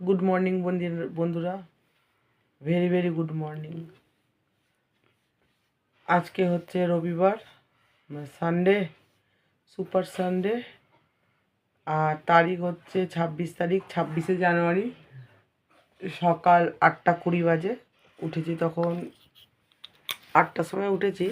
Good morning বন্ধুরা। Very very good morning আজকে হচ্ছে রবিবার সানডে সুপার সানডে আর তারিখ হচ্ছে ছাব্বিশ তারিখ, ছাব্বিশে জানুয়ারি। সকাল আটটা কুড়ি বাজে। উঠেছি তখন আটটার সময় উঠেছি।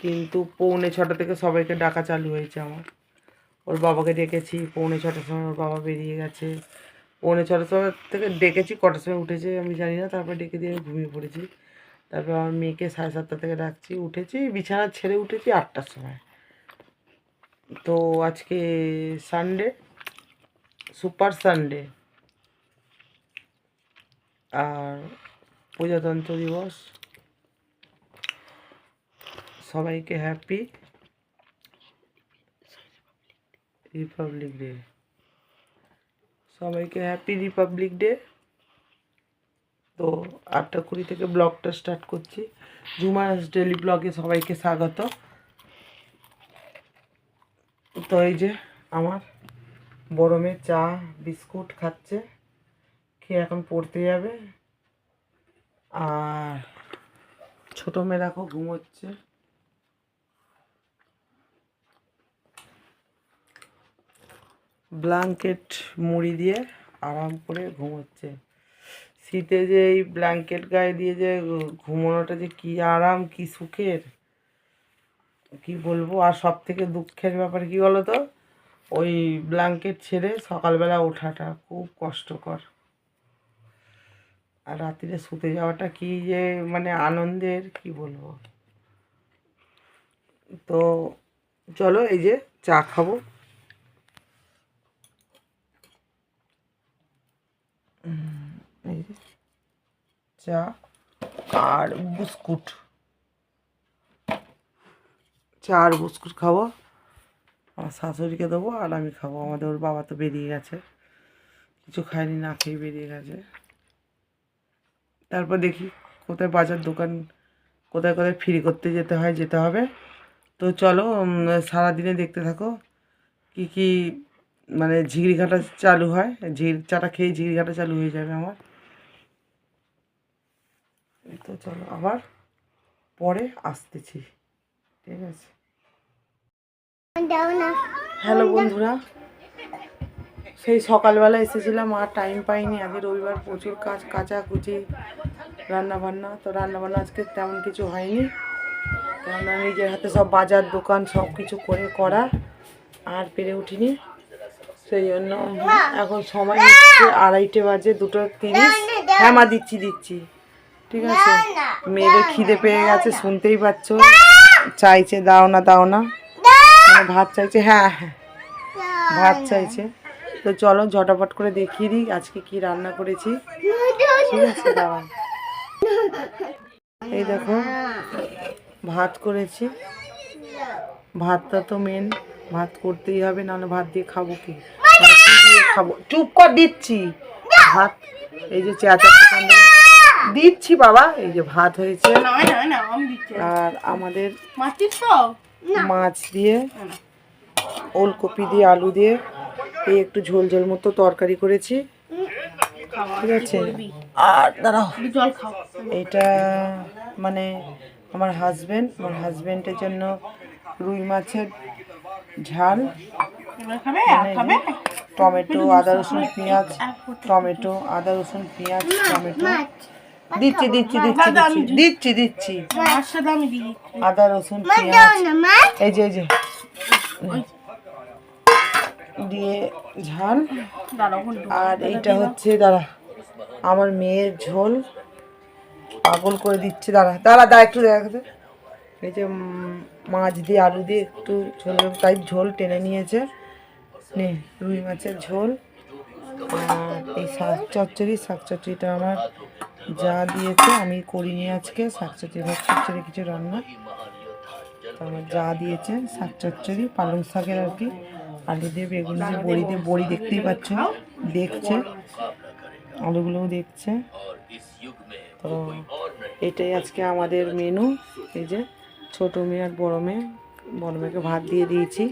কিন্তু পৌনে ছটা থেকে সবাইকে ডাকা চালু হয়েছে আমার। ওর বাবাকে ডেকেছি পৌনে ছটার সময় ওর বাবা বেরিয়ে গেছে। পৌনে ছটার সময় থেকে ডেকেছি, কটার সময় উঠেছে আমি জানি না, তারপর ডেকে দিয়ে ঘুমিয়ে পড়েছি। তারপর আমার মেয়েকে সাড়ে সাতটা থেকে ডাকছি, উঠেছি, বিছানা ছেড়ে উঠেছি আটটার সময়। তো আজকে সানডে সুপার সানডে আর প্রজাতন্ত্র দিবস। সবাইকে হ্যাপি রিপাবলিক ডে সবাইকে হ্যাপি রিপাবলিক ডে তো আটটা কুড়ি থেকে ব্লগটা স্টার্ট করছি। জুমাস ডেলি ব্লগে সবাইকে স্বাগত। তো এই যে আমার বড় মেয়ে চা, বিস্কুট খাচ্ছে। খেয়ে এখন পড়তে যাবে। আর ছোটো মেয়ে দেখো ঘুমোচ্ছে। ব্ল্যাঙ্কেট মুড়ি দিয়ে আরাম করে ঘুমোচ্ছে। শীতে যে এই ব্ল্যাঙ্কেট গায়ে দিয়ে যে ঘুমোনোটা যে কি আরাম, কি সুখের? কি বলব? আর সব থেকে দুঃখের ব্যাপার কি বলো তো ওই ব্ল্যাঙ্কেট ছেড়ে সকালবেলা ওঠাটা খুব কষ্টকর। আর রাত্রিরে শুতে যাওয়াটা কি যে মানে আনন্দের, কি বলব? তো চলো এই যে চা খাব এই যে চা আর বিস্কুট। চা আর বিস্কুট খাব, আমার শাশুড়িকে দেবো আর আমি খাব। আমাদের ওর বাবা তো বেরিয়ে গেছে। কিছু খায়নি, না খেয়ে বেরিয়ে গেছে। তারপর দেখি কোথায় বাজার দোকান, কোথায় কোথায় ফ্রি করতে যেতে হয়, যেতে হবে। তো চলো সারাদিনে দেখতে থাকো। কি কি মানে ঝিগড়ি ঘাটা চালু হয়। ঝির চাটা খেয়ে ঝিগড়ি ঘাটা চালু হয়ে যাবে আমার। তো চলো আবার পরে আসতেছি। ঠিক আছে। হ্যালো বন্ধুরা। সেই সকালবেলা এসেছিলাম আর টাইম পাইনি। আগে রবিবার প্রচুর কাজ কাচাকুচি রান্না বান্না তো রান্নাবান্না আজকে তেমন কিছু হয়নি। কেননা নিজের হাতে সব বাজার দোকান সব কিছু করে করা আর পেরে উঠিনি। সেই জন্য এখন সময় হচ্ছে আড়াইটে বাজে দুটো তিরিশ। হ্যাঁ মা দিচ্ছি দিচ্ছি। ঠিক আছে? মেয়েদের খিদে পেয়ে গেছে শুনতেই পাচ্ছ? চাইছে দাও না দাও না। মানে ভাত চাইছে হ্যাঁ হ্যাঁ। ভাত চাইছে। তো চলো ঝটাপট করে দেখিয়ে দিই আজকে কি রান্না করেছি। ঠিক আছে দাঁড়াও এই দেখো ভাত করেছি। ভাতটা তো মেন ভাত করতেই হবে নাহলে ভাত দিয়ে খাব কি? খাব? চুপ কর দিচ্ছি। ভাত এই যে চেঁচা দিচ্ছি বাবা এই যে ভাত হয়েছে। আর আমাদের মাছ দিয়ে ওলকপি দিয়ে আলু দিয়ে এই একটু ঝোল ঝোল মতো তরকারি করেছি। ঠিক আছে? আর দাঁড়াও। এটা মানে আমার হাজবেন্ড আমার হাজবেন্ডের জন্য রুই মাছের ঝাল। খাবে? খাবে? টমেটো আদা রসুন পেঁয়াজ টমেটো আদা রসুন পেঁয়াজ টমেটো। দিচ্ছি দিচ্ছি দিচ্ছি দিচ্ছি দিচ্ছি আদা রসুন পেঁয়াজ। এই যে এই যে। দিয়ে ঝাল। আর এইটা হচ্ছে দাঁড়া আমার মেয়ের ঝোল। পাগল করে দিচ্ছে দাঁড়া দাঁড়া দাঁড়া একটু দেখাতে এই যে মাছ দিয়ে আলু দিয়ে একটু ঝোল তাই ঝোল টেনে নিয়েছে। নে, রুই মাছের ঝোল। আর এই শাক চচ্চড়ি, শাক চচ্চড়িটা আমার যা দিয়েছে, আমি করিনি আজকে। শাক চচ্চড়ি ভাত চচ্চড়ি কিছু রান্না। আমার যা দিয়েছে, শাক চচ্চড়ি, পালং শাকের আর কি। আলু দিয়ে বেগুন দিয়ে বড়ি দিয়ে, বড়ি দেখতেই পাচ্ছ, দেখছে। আলুগুলোও দেখছে। তো এটাই আজকে আমাদের মেনু এই যে ছোটো মেয়ে আর বড়ো মেয়ে। বড়ো মেয়েকে ভাত দিয়ে দিয়েছি।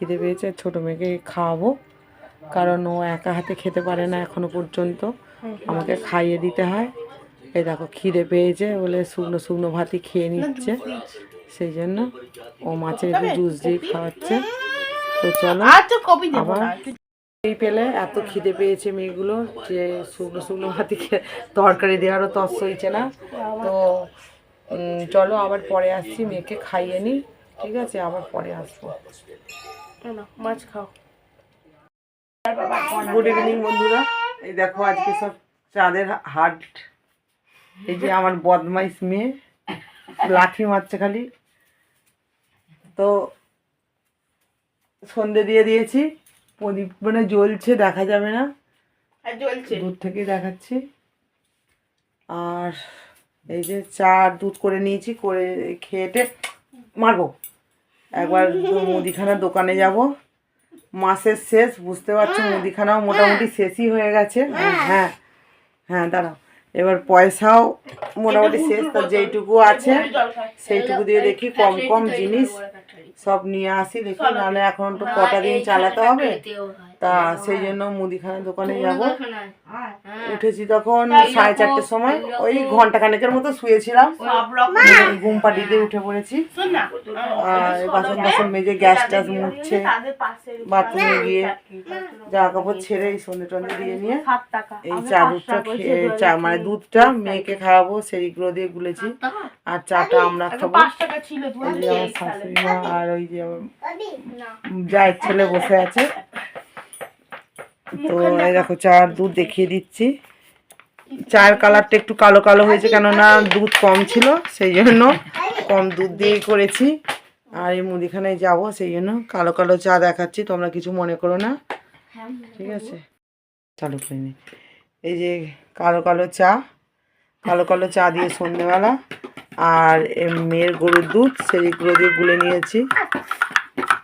খিদে পেয়েছে ছোটো মেয়েকে খাওয়াবো। কারণ ও একা হাতে খেতে পারে না এখনও পর্যন্ত। আমাকে খাইয়ে দিতে হয়। এই দেখো খিদে পেয়েছে বলে শুকনো শুকনো ভাতই খেয়ে নিচ্ছে। সেই জন্য ও মাছের একটু জুস দিয়ে খাওয়াচ্ছে। তো চলো আবার? এই পেলে এত খিদে পেয়েছে মেয়েগুলো যে শুকনো শুকনো ভাতি তরকারি দেওয়ারও তস হয়েছে না। তো চলো আবার পরে আসছি মেয়েকে খাইয়ে নি ঠিক আছে আবার পরে আসব। মাছ খাও। গুড ইভিনিং বন্ধুরা। এই দেখো আজকে সব চাঁদের হাট। এই যে আমার বদমাইশ মেয়ে লাঠি মারছে খালি। তো সন্ধে দিয়ে দিয়েছি। প্রদীপ মানে জ্বলছে দেখা যাবে না। আর জ্বলছে। দূর থেকেই দেখাচ্ছি। আর এই যে চা আর দুধ করে নিয়েছি করে খেয়েটে মারবো। একবার মুদিখানার দোকানে যাব। মাসের শেষ বুঝতে পারছ? মুদিখানাও মোটামুটি শেষই হয়ে গেছে। হ্যাঁ হ্যাঁ দাঁড়াও। এবার পয়সাও মোটামুটি শেষ তো যেইটুকু আছে সেইটুকু দিয়ে দেখি কম কম জিনিস সব নিয়ে আসি দেখি নাহলে এখন তো কটা দিন চালাতে হবে। তা সেই জন্য মুদিখানার দোকানে যাব। উঠেছি তখন সাড়ে চারটের সময় ওই ঘণ্টা খানেকের মতো শুয়েছিলাম। ঘুম পাটিতে উঠে পড়েছি। আর বাসন টাসন মেজে গ্যাস ট্যাস মুছছে। তাদের বাথরুমে গিয়ে জামা কাপড় ছেড়ে এই সন্ধে টন্ধে দিয়ে নিয়ে এই চা দুধটা খেয়ে চা মানে দুধটা মেয়েকে খাওয়াবো সেইগুলো দিয়ে গুলেছি। আর চাটা আমরা খাব। যে আমার শাশুড়ি মা আর ওই যে আমার ছেলে বসে আছে। তো এই দেখো। চা আর দুধ দেখিয়ে দিচ্ছি। চায়ের কালারটা একটু কালো কালো হয়েছে কেননা দুধ কম ছিল সেই জন্য কম দুধ দিয়েই করেছি। আর এই মুদিখানায় যাব সেই জন্য কালো কালো চা দেখাচ্ছি তোমরা কিছু মনে করো না। ঠিক আছে। চালু করে নি। এই যে কালো কালো চা কালো কালো চা দিয়ে সন্ধ্যেবেলা আর মেয়ের গরুর দুধ সেইগুলো দিয়ে গুলে নিয়েছি।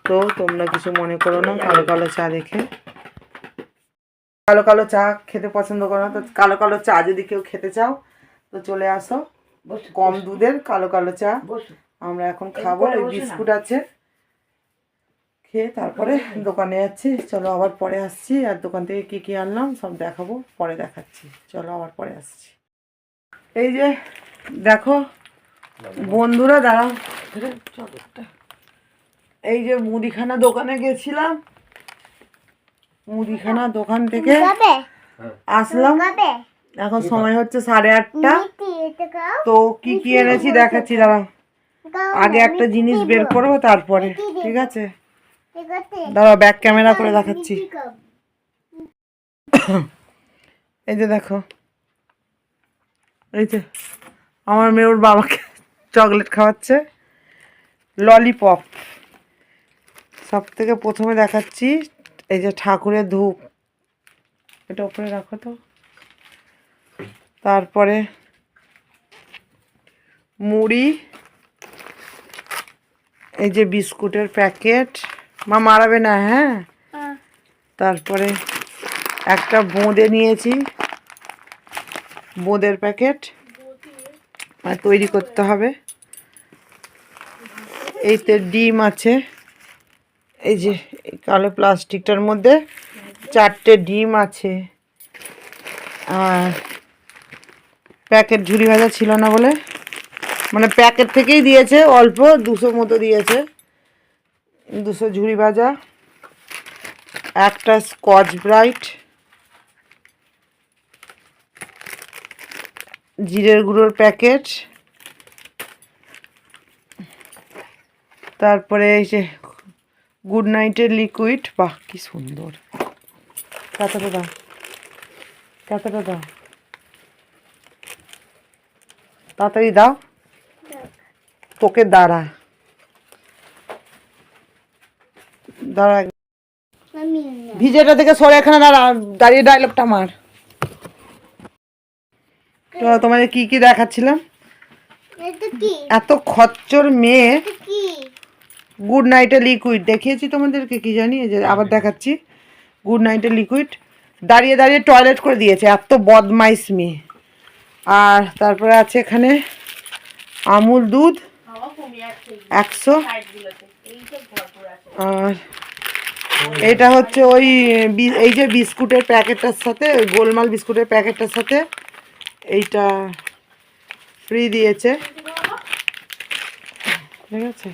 তো তোমরা কিছু মনে করো না কালো কালো চা দেখে। কালো কালো চা খেতে পছন্দ করো না তো কালো কালো চা যদি কেউ খেতে চাও তো চলে আসো। কম দুধের কালো কালো চা আমরা এখন খাব ওই বিস্কুট আছে। খেয়ে তারপরে দোকানে যাচ্ছি। চলো আবার পরে আসছি আর দোকান থেকে কি কি আনলাম সব দেখাবো পরে দেখাচ্ছি। চলো আবার পরে আসছি। এই যে দেখো বন্ধুরা দাঁড়াও। এই যে মুদিখানা দোকানে গেছিলাম। মুদিখানা দোকান থেকে আসলাম। এখন সময় হচ্ছে সাড়ে আটটা। তো কি কি এনেছি দেখাচ্ছি দাঁড়াও। আগে একটা জিনিস বের করব তারপরে ঠিক আছে? দাঁড়াও ব্যাক ক্যামেরা করে দেখাচ্ছি। এই যে দেখো। এই যে আমার মেয়ে ওর বাবাকে চকলেট খাওয়াচ্ছে। ললিপপ। সব থেকে প্রথমে দেখাচ্ছি এই যে ঠাকুরের ধূপ। এটা উপরে রাখো তো। তারপরে মুড়ি। এই যে বিস্কুটের প্যাকেট। মা মারাবে না হ্যাঁ? তারপরে একটা বোঁদে নিয়েছি। বোঁদের প্যাকেট। মানে তৈরি করতে হবে। এইতে ডিম আছে। এই যে এই কালো প্লাস্টিকটার মধ্যে চারটে ডিম আছে। আর প্যাকেট ঝুড়ি ভাজা ছিল না বলে। মানে প্যাকেট থেকেই দিয়েছে অল্প দুশো মতো দিয়েছে। দুশো ঝুড়ি ভাজা একটা স্কচ ব্রাইট জিরের গুঁড়োর প্যাকেট তারপরে এই যে গুড নাইটের লিকুইড বাহ কি সুন্দর। কতটা দাও কতটা দাও। তাড়াতাড়ি দাও। তোকে দাঁড়া। দাঁড়া। ভিজেটা থেকে সরে এখানে দাঁড়া দাঁড়িয়ে ডায়লগটা মার। তো তোমাদের কি কি দেখাচ্ছিলাম? এত খচ্চর মেয়ে। গুড নাইটের লিকুইড দেখিয়েছি তোমাদেরকে কি জানি এই যে আবার দেখাচ্ছি। গুড নাইটের লিকুইড দাঁড়িয়ে দাঁড়িয়ে টয়লেট করে দিয়েছে এত বদমাইশ মেয়ে। আর তারপরে আছে এখানে আমুল দুধ। একশো। আর এটা হচ্ছে ওই এই যে বিস্কুটের প্যাকেটটার সাথে গোলমাল বিস্কুটের প্যাকেটটার সাথে এইটা ফ্রি দিয়েছে। ঠিক আছে?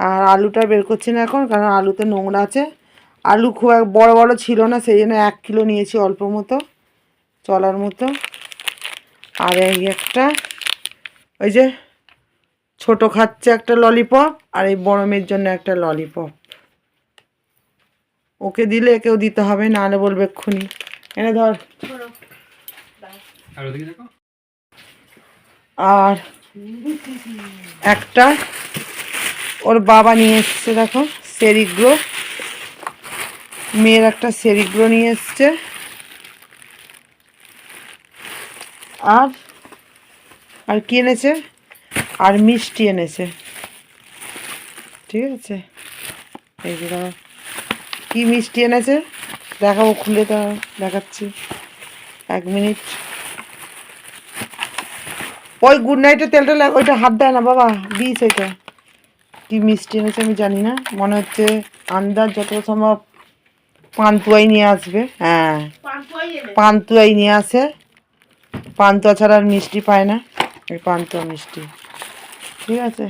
আর আলুটা বের করছি না এখন, কারণ আলুতে নোংরা আছে। আলু খুব এক, বড় বড় ছিল না, সেই জন্য এক কিলো নিয়েছি অল্প মতো, চলার মতো। আর এই একটা, ওই যে ছোট খাচ্ছে একটা ললিপপ আর এই বড় মেয়ের জন্য একটা ললিপপ ওকে দিলে একেও দিতে হবে নাহলে বলবে এক্ষুনি। এনে ধর। আর ওদিকে দেখো। আর একটা ওর বাবা নিয়ে এসছে দেখো সেরিগ্রো। মেয়ের একটা সেরিগ্রো নিয়ে এসছে। আর আর কি এনেছে? আর মিষ্টি এনেছে। ঠিক আছে? এই যে। কি মিষ্টি এনেছে? দেখাবো খুলে তো দেখাচ্ছি। এক মিনিট। ওই গুড নাইটের তেলটা লাগ ওইটা হাত দেয় না বাবা দিস এটা কি মিষ্টি এনেছে আমি জানি না মনে হচ্ছে আন্দাজ যত সম্ভব পান্তুয়াই নিয়ে আসবে হ্যাঁ। পান্তুয়াই পান্তুয়াই নিয়ে আসে। পান্তুয়া ছাড়া আর মিষ্টি পায় না এই পান্তুয়া মিষ্টি। ঠিক আছে।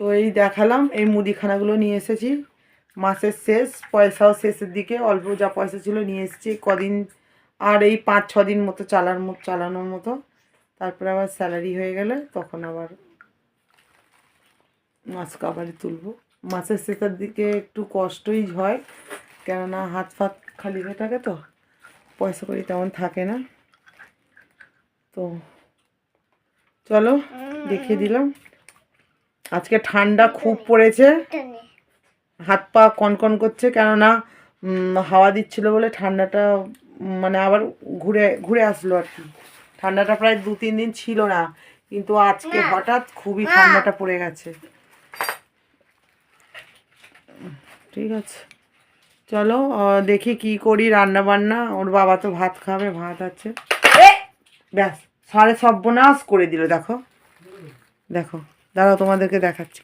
তো এই দেখালাম, এই মুদিখানাগুলো নিয়ে এসেছি। মাসের শেষ, পয়সাও শেষের দিকে, অল্প যা পয়সা ছিল নিয়ে এসেছি। কদিন, আর এই পাঁচ, ছ দিন মতো চালার মতো, চালানোর মতো। তারপরে আবার স্যালারি হয়ে গেলে তখন আবার মাছ কাবারে তুলবো। মাসের শেষের দিকে একটু কষ্টই হয়, কেননা হাত ফাত খালি হয়ে থাকে তো, পয়সা করি তেমন থাকে না। তো চলো, দেখিয়ে দিলাম। আজকে ঠান্ডা খুব পড়েছে। হাত পা কনকন করছে কেননা হাওয়া দিচ্ছিল বলে ঠান্ডাটা মানে আবার ঘুরে ঘুরে আসলো আর কি। ঠান্ডাটা প্রায় দু তিন দিন ছিল না কিন্তু আজকে হঠাৎ খুবই ঠান্ডাটা পড়ে গেছে। ঠিক আছে। চলো দেখি কি করি রান্না বান্না ওর বাবা তো ভাত খাবে ভাত আছে। ব্যাস সাড়ে সর্বনাশ করে দিল দেখো। দেখো। দাঁড়াও, তোমাদেরকে দেখাচ্ছি।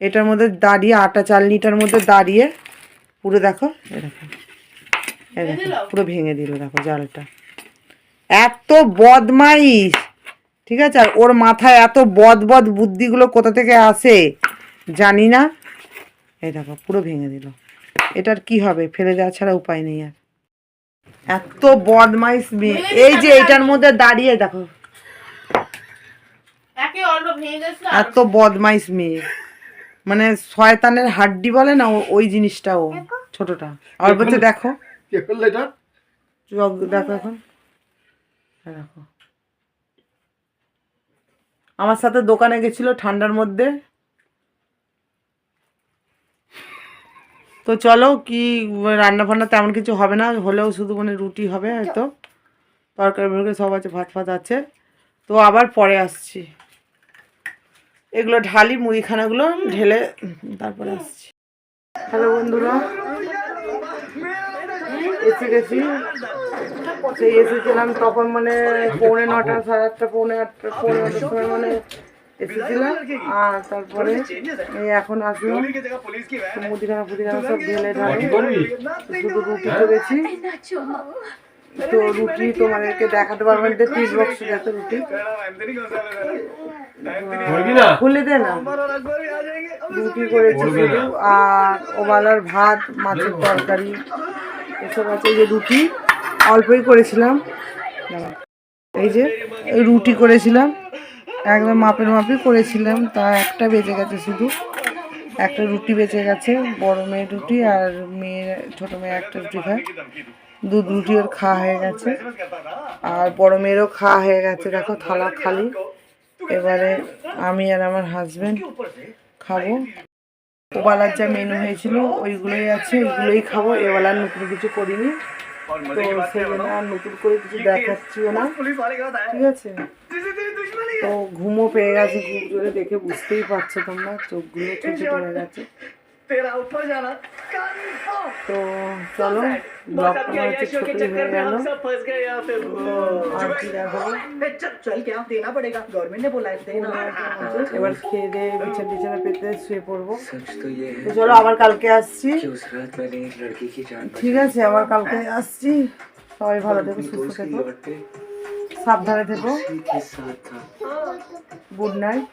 এটার মধ্যে দাঁড়িয়ে, আটা চালনিটার মধ্যে দাঁড়িয়ে, পুরো দেখো, এ দেখো পুরো ভেঙে দিল, দেখো জালটা। এত বদমাইশ, ঠিক আছে? আর ওর মাথায় এত বদ বদ বুদ্ধিগুলো কোথা থেকে আসে, জানি না। এই দেখো, পুরো ভেঙে দিল। এটার কি হবে? ফেলে দেওয়া ছাড়া উপায় নেই আর। এত বদমাইশ মেয়ে। এই যে এটার মধ্যে দাঁড়িয়ে, দেখো একে অল্প ভেঙে গেছিল এত বদমাইশ মেয়ে। মানে শয়তানের হাড্ডি বলে না ও- ওই জিনিসটা ও ছোটটা। আর বলছে দেখো কে করল এটা? চোখ দেখো এখন। হ্যাঁ, দেখো। আমার সাথে দোকানে গেছিল ঠান্ডার মধ্যে। তো চলো কি রান্না ফান্না তেমন কিছু হবে না। হলেও শুধু মানে রুটি হবে হয়তো। তরকারি ফরকারি সব আছে ভাত ফাত আছে। তো আবার পরে আসছি। এগুলো ঢালি মুদিখানাগুলো ঢেলে তারপরে আসছি। হ্যালো বন্ধুরা এসে গেছি। সেই এসেছিলাম তখন মানে পৌনে নটা সাড়ে আটটা পৌনে আটটা পৌনে সময় মানে এসেছিলাম। আর তারপরে এখন আসলাম। তো মুদিখানা ফুদিখানা সব ঢেলে ঢালে। শুধু রুটি করেছি। তো রুটি তোমাদেরকে দেখাতে পারব না টিস বক্স এত রুটি। খুলে দে না। রুটি করেছি শুধু আর ওবালার ভাত মাছের তরকারি এসব আছে। যে রুটি অল্পই করেছিলাম। এই যে এই রুটি করেছিলাম একদম মাপের মাপে করেছিলাম তা একটা বেঁচে গেছে শুধু। একটা রুটি বেঁচে গেছে বড় মেয়ের রুটি আর মেয়ের ছোট মেয়ে একটা রুটি খায়। দুধ রুটি ওর খাওয়া হয়ে গেছে। আর বড় মেয়েরও খাওয়া হয়ে গেছে দেখো থালা খালি। এবারে আমি আর আমার হাজবেন্ড খাব। ওবেলার যা মেনু হয়েছিল, ওইগুলোই আছে, ওইগুলোই খাব। এবেলার নতুন কিছু করিনি। তো জন্য আর নতুন করে কিছু দেখাচ্ছিও না। ঠিক আছে? তো ঘুমও পেয়ে গেছে, ঘুম জোরে দেখে বুঝতেই পারছ তোমরা, চোখগুলো ছোট পড়ে গেছে। তো চলো এবার খেয়ে দিয়ে বিছানা পেতে শুয়ে পড়ব চলো আবার কালকে আসছি ঠিক আছে আবার কালকে আসছি সবাই ভালো থেকো সুস্থ থেকো সাবধানে থেকো। Good night